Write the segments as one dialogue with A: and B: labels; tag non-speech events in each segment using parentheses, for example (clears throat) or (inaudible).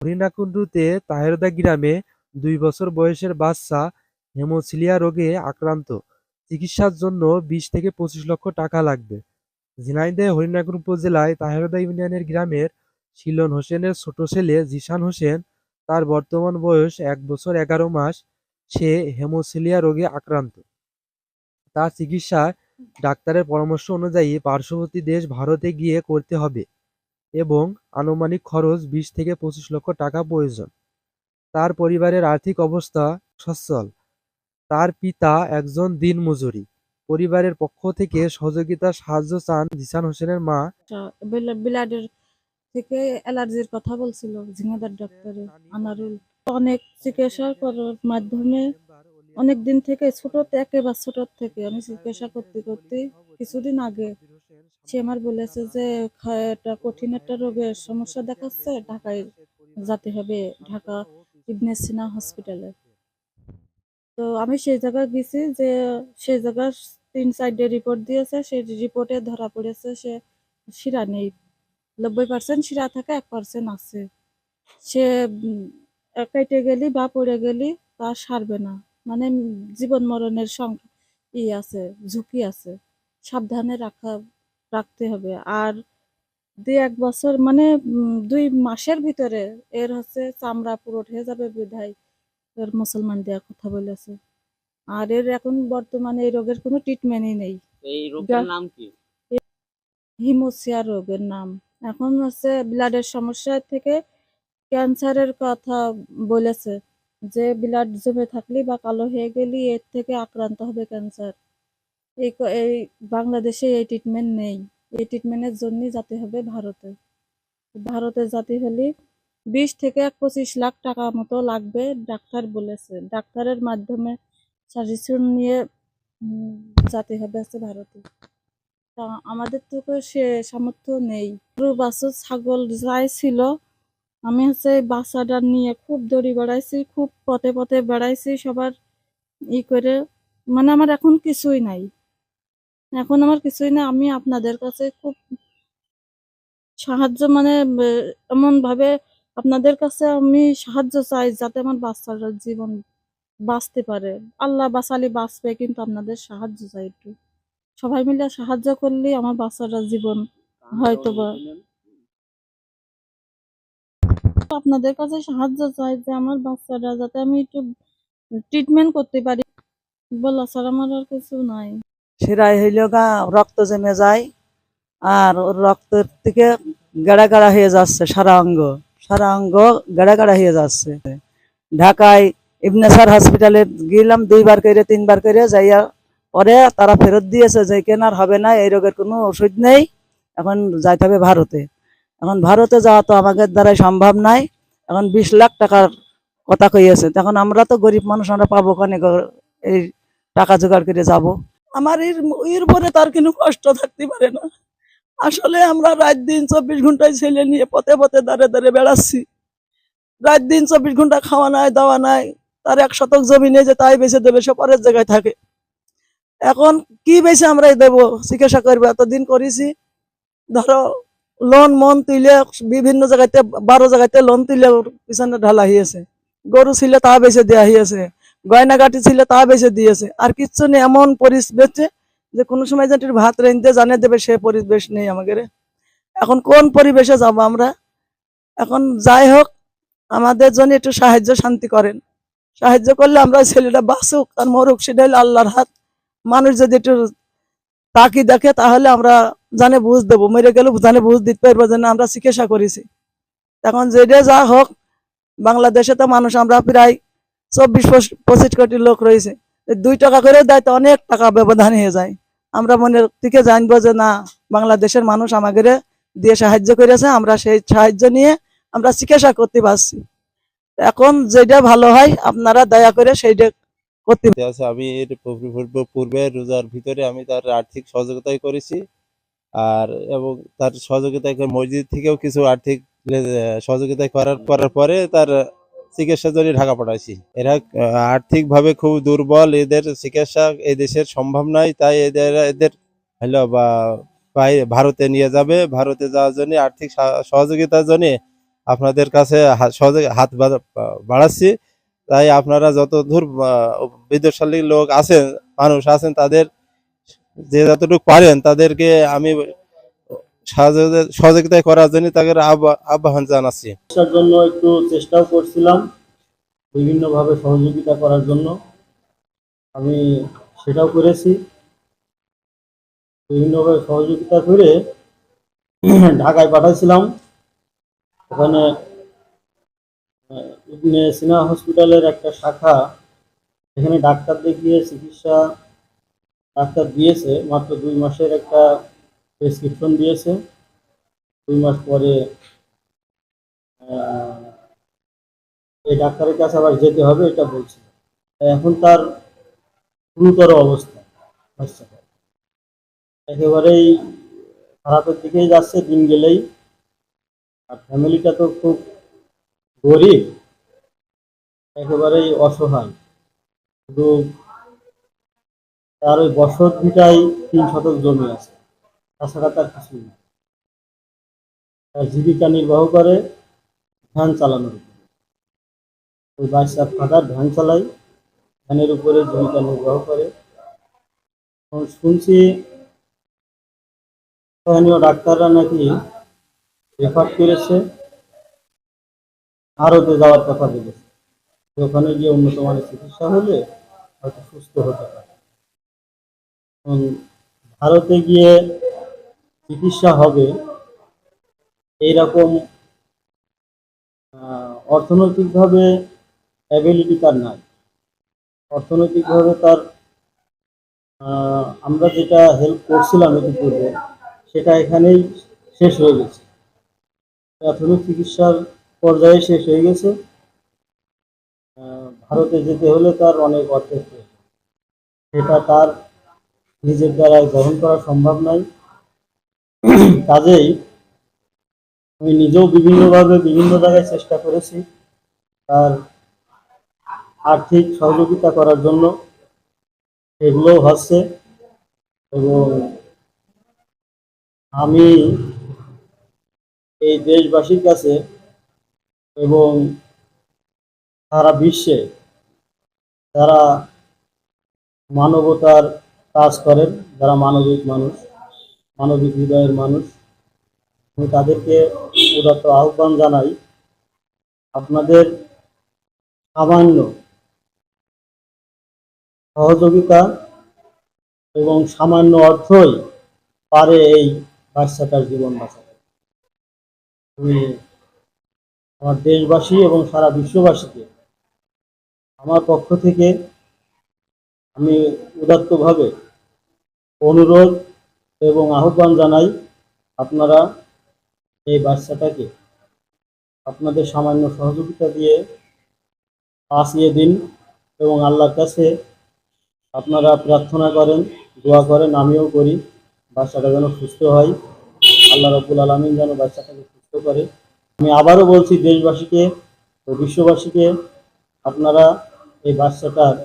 A: হরিণাকুণ্ডুতে তাহেরদা গ্রামে দুই বছর বয়সের বাচ্চা হেমোসিলিয়া রোগে আক্রান্ত। চিকিৎসার জন্য বিশ থেকে পঁচিশ লক্ষ টাকা লাগবে। ঝিনাইদহ হরিণাকুণ্ডু উপজেলায় তাহেরদা ইউনিয়নের গ্রামের শিলন হোসেনের ছোট ছেলে জিশান হোসেন, তার বর্তমান বয়স এক বছর এগারো মাস, সে হেমোসিলিয়া রোগে আক্রান্ত। তার চিকিৎসা ডাক্তারের পরামর্শ অনুযায়ী পার্শ্ববর্তী দেশ ভারতে গিয়ে করতে হবে। এবং আনুমানিক খরচ বিশ থেকে পঁচিশ লক্ষ টাকা প্রয়োজন। তার পরিবারের আর্থিক অবস্থা সচ্ছল। তার পিতা একজন দিনমজুরি। পরিবারের পক্ষ থেকে সহযোগিতা সাহায্য চান জিসান হোসেনের মা।
B: ব্লাডের থেকে অ্যালার্জির কথা বলছিল, ঝিঙাদার ডাক্তারে আনারুল। অনেক চিকিৎসা করার মাধ্যমে অনেক দিন থেকে ছোট, একেবারে ছোট থেকে আমি চিকিৎসা করতে করতে কিছুদিন আগে সে আমার বলেছে যে একটা কঠিন একটা রোগের সমস্যা দেখাচ্ছে, ঢাকায় যেতে হবে, ঢাকা ইবনে সিনা হসপিটালে। তো আমি সেই জায়গায় গেছি যে, সেই জায়গায় তিন চারটে রিপোর্ট দিয়েছে, সেই রিপোর্টে ধরা পড়েছে সে শিরা নেই। নব্বই পার্সেন্ট শিরা থাকে, এক পার্সেন্ট আছে। সে কেটে গেলি বা পড়ে গেলি, তা সারবে না। মানে জীবন মরণের সং ই আছে, ঝুঁকি আছে। সাবধানে রাখা রাখতে হবে। আর দুই এক বছর মানে দুই মাসের ভিতরে এর হচ্ছে চামড়া পুরো উঠে যাবে বিধায় এর মুসলমান দেওয়ার কথা বলেছে। আর এর এখন বর্তমানে এই রোগের কোনো ট্রিটমেন্টই নেই।
C: এই রোগটার নাম কি?
B: হিমোসিয়া রোগের নাম। এখন হচ্ছে ব্লাডের সমস্যা থেকে ক্যান্সারের কথা বলেছে যে ব্লাড জমে থাকলে বা কালো হয়ে গেলে এর থেকে আক্রান্ত হবে ক্যান্সার। এই এই বাংলাদেশে এই ট্রিটমেন্ট নেই। এই ট্রিটমেন্টের জন্যই যেতে হবে ভারতে। ভারতে যেতে হলে বিশ থেকে পঁচিশ লাখ টাকা মতো লাগবে, ডাক্তার বলেছে। ডাক্তারের মাধ্যমে সাজেশন নিয়ে যেতে হবে হচ্ছে ভারতে। তা আমাদের তো সে সামর্থ্য নেই। গরু, বাছুর, ছাগল যাই ছিল, আমি হচ্ছে বাচ্চাটা নিয়ে খুব দড়ি বেড়াইছি, খুব পথে পথে বেড়াইছি সবার ই করে। মানে আমার এখন কিছুই নাই। এখন আমার কিছুই না, আমি আপনাদের কাছে খুব সাহায্য মানে এমন ভাবে আপনাদের কাছে আমি সাহায্য চাই যাতে আমার বাচ্চাটার জীবন বাঁচতে পারে। আল্লাহ বাঁচালে বাঁচবে, কিন্তু আপনাদের সাহায্য চাই একটু। সবাই মিলে সাহায্য করলে আমার বাচ্চাটার জীবন হয়তো বা আপনাদের কাছে সাহায্য চাই যে আমার বাচ্চারা যাতে আমি একটু ট্রিটমেন্ট করতে পারি। বলা স্যার আমার আর কিছু নাই।
D: শিরায় হইল গা, রক্ত জমে যায় আর ওর রক্তের থেকে গাড়া গাড়া হয়ে যাচ্ছে সারা অঙ্গ সারা অঙ্গ গাড়া গাড়া হয়ে যাচ্ছে। ঢাকায় ইবনেসার হসপিটালে গেলাম দুইবার করে তিনবার করে যাইয়া পরে তারা ফেরত দিয়েছে যে কেনার হবে না, এই রোগের কোনো ওষুধ নেই, এখন যাইতে হবে ভারতে। এখন ভারতে যাওয়া তো আমাদের দ্বারাই সম্ভব নাই, এখন বিশ লাখ টাকার কথা কইয়াছে। তখন আমরা তো গরিব মানুষ, আমরা পাবো কানে এই টাকা জোগাড় করে যাব। আমার এর পরে তার কোনো কষ্ট থাকতে পারে না। আসলে আমরা রাত দিন চব্বিশ ঘন্টায় ছেলে নিয়ে পথে পথে দাঁড়ে দাঁড়ে বেড়াচ্ছি। রাত দিন চব্বিশ ঘণ্টা খাওয়া নাই, দাওয়া নাই, তার এক শতক জমি নিয়ে যে তাই বেঁচে দেবে, সে পরের জায়গায় থাকে। এখন কি বেশি আমরা দেবো? চিকিৎসা করব, এতদিন করেছি। ধরো, লোন মন তুলে বিভিন্ন জায়গাতে, বারো জায়গাতে লোন তুলে পিছনে ঢালা হয়েছে গরু ছিল তা বেঁচে দেওয়া হয়েছে গয়নাগাটি ছিল, তা বেঁচে দিয়েছে। আর কিচ্ছু নেই, এমন পরিবেশ যে কোনো সময় যে ভাত রেঁধতে জানে দেবে, সে পরিবেশ নেই আমাদের। এখন কোন পরিবেশে যাব আমরা? এখন যাই হোক, আমাদের জন্য একটু সাহায্য, শান্তি করেন। সাহায্য করলে আমরা ছেলেটা বাঁচুক আর মরুক সেটা হলো আল্লাহর হাত। মানুষ যদি একটু তাকি দেখে, তাহলে আমরা জানে বুঝ দেবো। মেরে গেলে জানে বুঝ দিতে পারব যে, না, আমরা চিকিৎসা করেছি। এখন যেটা যা হোক, বাংলাদেশে তো মানুষ, আমরা প্রায় চব্বিশ পঁচিশ- কোটি লোক রয়েছে। দুই টাকা করে দেয় তো অনেক টাকা ব্যবধান হয়ে যায়। আমরা মনের থেকে জানব যে না, বাংলাদেশের মানুষ আমাদের দিয়ে সাহায্য করেছে, আমরা সেই সাহায্য নিয়ে আমরা চিকিৎসা করতে পারছি। এখন যেটা ভালো হয়, আপনারা দয়া করে সেইটা করতে
E: আছে, আমি এর পূর্ব- রোজার ভিতরে আমি তার আর্থিক সহযোগিতাই করেছি। আর এবং তার সহযোগিতা মসজিদ থেকেও কিছু আর্থিক সহযোগিতা করার করার পরে তার চিকিৎসার জন্য ঢাকা পাঠাইছি। এরা আর্থিক ভাবে খুব দুর্বল, এদের চিকিৎসা এই দেশের সম্ভব নয়, তাই এদের এদের হলো বা ভারতে নিয়ে যাবে। ভারতে যাওয়ার জন্য আর্থিক সহযোগিতার জন্য আপনাদের কাছে হাত বাড়া- বাড়াচ্ছি। তাই আপনারা যত দূর বিদ্যুৎশালী লোক আছেন, মানুষ আছেন, তাদের যে যতটুকু পারেন, তাদেরকে আমি সহযোগিতা করার জন্য তাদের আহ্বা- আহ্বান জানাচ্ছি।
C: জন্য একটু চেষ্টাও করছিলাম বিভিন্নভাবে সহযোগিতা করার জন্য। আমি সেটাও করেছি। বিভিন্নভাবে সহযোগিতা করে (clears throat) ঢাকায় পাঠাইছিলাম। ওখানে ইবনে সিনা হসপিটালের একটা শাখা। এখানে ডাক্তার দেখিয়ে চিকিৎসা ডাক্তার দিয়েছে। মাত্র দুই মাসের একটা প্রেসক্রিপশন দিয়েছে। দুই মাস পরে এই ডাক্তারের কাছে আবার যেতে হবে, এটা বলছে। এখন তার গুরুতর অবস্থা বাচ্চাটার একেবারেই খারাপের দিকেই যাচ্ছে, দিন গেলেই। আর ফ্যামিলিটা তো খুব গরিব, একেবারেই অসহায়। শুধু তার ওই বসত ভিটায় তিন শতক জমি আছে। তাছাড়া তার কিছুই নেই। তার জীবিকা নির্বাহ করে ভ্যান চালানোর উপরে। ওই বাচ্চার ফাদার ভ্যান চালায় ভ্যানের উপরে জীবিকা নির্বাহ করে। শুনছি, স্থানীয় ডাক্তাররা নাকি রেফার করেছে। ভারতে যাওয়ার কথা বলেছে। ওখানে গিয়ে উন্নত মানের চিকিৎসা হলে হয়তো সুস্থ হতে পারে। ভারতে গিয়ে চিকিৎসা হবে, এইরকম অর্থনৈতিকভাবে অ্যাবিলিটি তার নাই। অর্থনৈতিকভাবে তার আমরা যেটা হেল্প করছিলাম ইতিপূর্বে, সেটা এখানেই শেষ হয়ে গেছে। প্রাথমিক চিকিৎসার পর্যায়ে শেষ হয়ে গেছে। ভারতে যেতে হলে তার অনেক অর্থের সেটা তার নিজের দ্বারাই গ্রহণ করা সম্ভব নয়। কাজেই আমি নিজেও বিভিন্নভাবে বিভিন্ন জায়গায় চেষ্টা করেছি তার আর্থিক সহযোগিতা করার জন্য। এগুলোও হচ্ছে এবং আমি এই দেশবাসীর কাছে এবং সারা বিশ্বে যারা মানবতার কাজ করেন, যারা মানবিক মানুষ, মানবিক হৃদয়ের মানুষ আমি তাদেরকে উদাত্ত আহ্বান জানাই। আপনাদের সামান্য সহযোগিতা এবং সামান্য অর্থই পারে এই বাচ্চাটার জীবন বাঁচাতে। আমি আমার দেশবাসী এবং সারা বিশ্ববাসীকে আমার পক্ষ থেকে আমি উদাত্তভাবে অনুরোধ এবং আহ্বান জানাই, আপনারা এই বাচ্চাটাকে আপনাদের সামান্য সহযোগিতা দিয়ে বাঁচিয়ে দিন এবং আল্লাহর কাছে আপনারা প্রার্থনা করেন, দোয়া করেন, আমিও করি। বাচ্চাটা যেন সুস্থ হয়। আল্লাহ রব্বুল আলমিন যেন বাচ্চাটাকে সুস্থ করে। আমি আবারও বলছি, দেশবাসীকে বিশ্ববাসীকে আপনারা এই বাচ্চাটার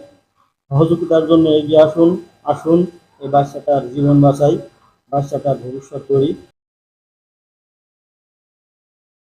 C: সহযোগিতার জন্য এগিয়ে আসুন আসুন, এই বাচ্চাটার জীবন বাঁচাই, বাচ্চাটার ভবিষ্যৎ করি